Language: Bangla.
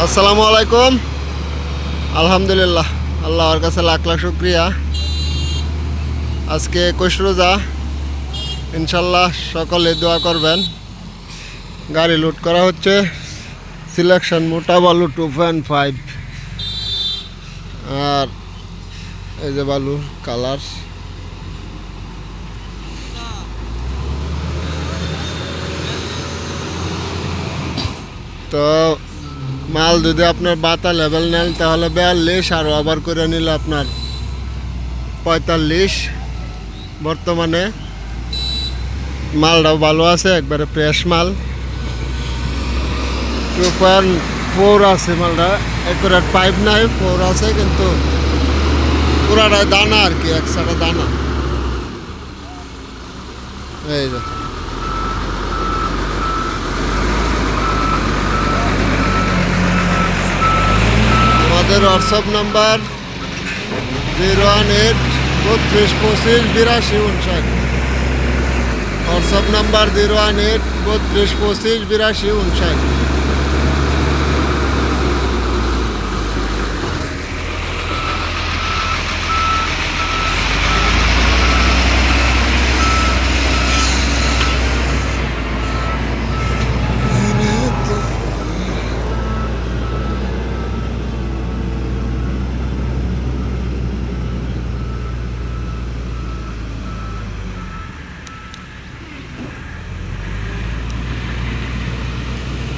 আসসালামু আলাইকুম। আলহামদুলিল্লাহ, আল্লাহর কাছে লাখ লাখ শুক্রিয়া। আজকে একুশ রোজা, ইনশাল্লাহ সকলে দোয়া করবেন। গাড়ি লুট করা হচ্ছে সিলেকশন মোটা বালু টু পয়েন্ট ফাইভ আর এই যে বালু কালার তো মাল যদি আপনার বাতা লেভেল নেন, তাহলে বিয়াল্লিশ, আর ওভার করে নিলে আপনার পঁয়তাল্লিশ। বর্তমানে মালটাও ভালো আছে, একবারে ফ্রেশ মাল। টু পয়েন্ট ফোর আছে মালটা একুরেট পাইপ নাই ফোর আছে, কিন্তু পুরাটা দানা আর কি একসাথে দানা। এই যে আমাদের WhatsApp number zero one eight বত্রিশ পঁচিশ বিরাশি উনষাট। WhatsApp number zero one eight বত্রিশ পঁচিশ বিরাশি উনষাট।